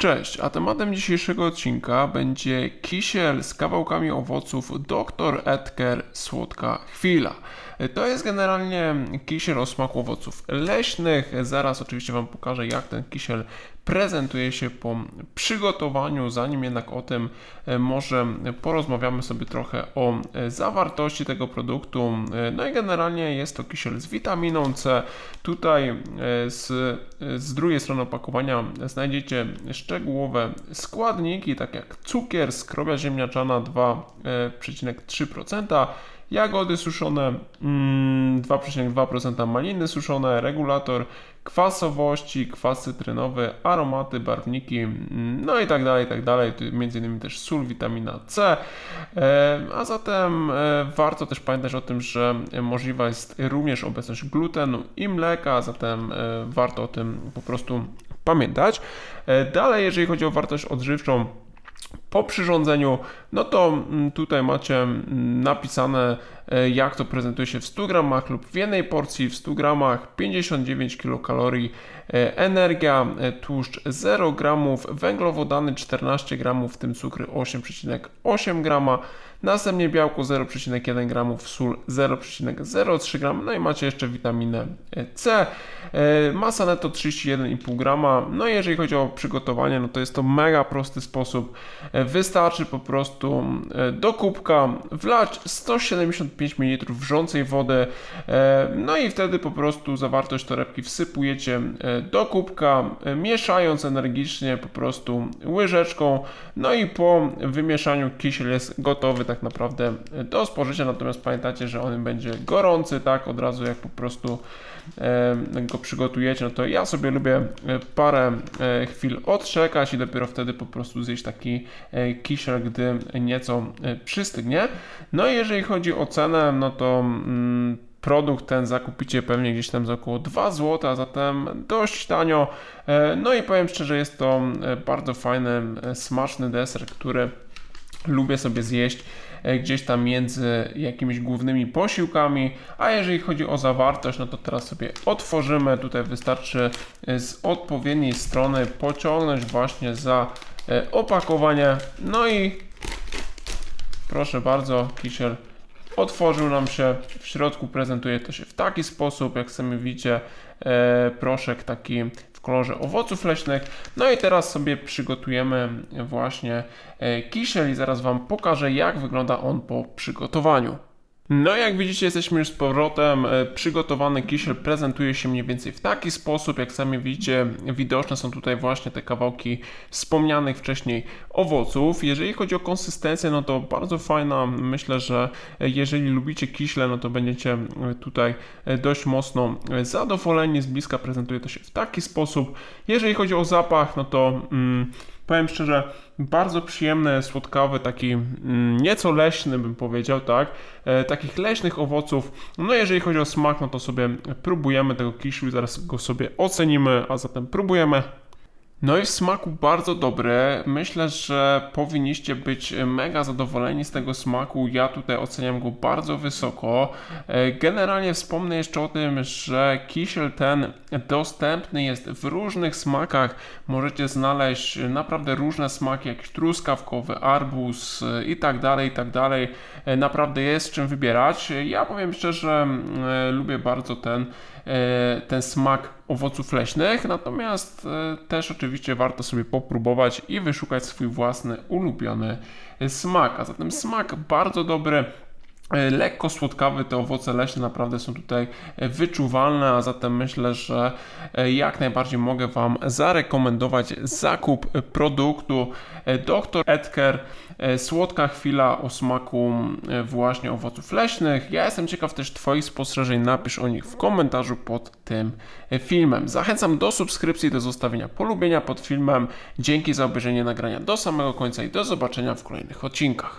Cześć, a tematem dzisiejszego odcinka będzie kisiel z kawałkami owoców Dr. Edgar Słodka Chwila. To jest generalnie kisiel o smaku owoców leśnych. Zaraz oczywiście Wam pokażę, jak ten kisiel prezentuje się po przygotowaniu. Zanim jednak o tym, e, może porozmawiamy sobie trochę o e, zawartości tego produktu. E, No i generalnie jest to kisiel z witaminą C. Tutaj z, z drugiej strony opakowania znajdziecie szczegółowe składniki, tak jak cukier, skrobia ziemniaczana 2,3%, jagody suszone mm, 2,2%, maliny suszone, regulator kwasowości, kwas cytrynowy, aromaty, barwniki, mm, no i tak dalej, i tak dalej. Między innymi też sól, witamina C. E, A zatem e, warto też pamiętać o tym, że możliwa jest również obecność glutenu i mleka, a zatem e, warto o tym po prostu pamiętać. Dalej, jeżeli chodzi o wartość odżywczą, po przyrządzeniu, no to mm, tutaj macie mm, napisane, jak to prezentuje się w 100 gramach lub w jednej porcji w 100 gramach 59 kilokalorii, e, energia, e, tłuszcz 0 gramów, węglowodany 14 gramów, w tym cukry 8,8 grama, następnie białko 0,1 gramów, sól 0,03 grama, no i macie jeszcze witaminę e, C, e, masa netto 31,5 grama, no i jeżeli chodzi o przygotowanie, no to jest to mega prosty sposób, E, wystarczy po prostu e, do kubka wlać 175 ml wrzącej wody, e, no i wtedy po prostu zawartość torebki wsypujecie e, do kubka, e, mieszając energicznie po prostu łyżeczką, no i po wymieszaniu kisiel jest gotowy tak naprawdę do spożycia, natomiast pamiętacie, że on będzie gorący, tak, od razu jak po prostu go przygotujecie, no to ja sobie lubię parę chwil odczekać i dopiero wtedy po prostu zjeść taki kisiel, gdy nieco przystygnie. No i jeżeli chodzi o cenę, no to mm, produkt ten zakupicie pewnie gdzieś tam za około 2 zł, a zatem dość tanio. E, No i powiem szczerze, jest to e, bardzo fajny, e, smaczny deser, który lubię sobie zjeść gdzieś tam między jakimiś głównymi posiłkami, a jeżeli chodzi o zawartość, no to teraz sobie otworzymy, tutaj wystarczy z odpowiedniej strony pociągnąć właśnie za opakowanie, no i proszę bardzo, kisiel otworzył nam się, w środku prezentuje to się w taki sposób, jak sami widzicie, e, proszek taki w kolorze owoców leśnych. No i teraz sobie przygotujemy właśnie e, kisiel i zaraz Wam pokażę, jak wygląda on po przygotowaniu. No jak widzicie jesteśmy już z powrotem, E, przygotowany kisiel prezentuje się mniej więcej w taki sposób, jak sami widzicie widoczne są tutaj właśnie te kawałki wspomnianych wcześniej owoców. Jeżeli chodzi o konsystencję, no to bardzo fajna, myślę, że jeżeli lubicie kiśle, no to będziecie tutaj e, dość mocno zadowoleni, z bliska prezentuje to się w taki sposób. Jeżeli chodzi o zapach, no to mm, powiem szczerze, bardzo przyjemny, słodkawy, taki mm, nieco leśny bym powiedział, tak? E, takich leśnych owoców. No jeżeli chodzi o smak, no to sobie próbujemy tego kiszlu i zaraz go sobie ocenimy, a zatem próbujemy. No i w smaku bardzo dobry. Myślę, że powinniście być mega zadowoleni z tego smaku. Ja tutaj oceniam go bardzo wysoko. E, Generalnie wspomnę jeszcze o tym, że kisiel ten dostępny jest w różnych smakach. Możecie znaleźć naprawdę różne smaki, jakiś truskawkowy, arbuz e, i tak dalej, i tak dalej. E, Naprawdę jest czym wybierać. Ja powiem szczerze, e, lubię bardzo ten, ten smak owoców leśnych, natomiast e, też oczywiście warto sobie popróbować i wyszukać swój własny ulubiony smak. A zatem smak bardzo dobry. E, Lekko słodkawy, te owoce leśne naprawdę są tutaj e, wyczuwalne, a zatem myślę, że e, jak najbardziej mogę Wam zarekomendować zakup produktu Dr. Edgar e, Słodka chwila o smaku właśnie owoców leśnych. Ja jestem ciekaw też Twoich spostrzeżeń, napisz o nich w komentarzu pod tym filmem. Zachęcam do subskrypcji, do zostawienia polubienia pod filmem. Dzięki za obejrzenie nagrania do samego końca i do zobaczenia w kolejnych odcinkach.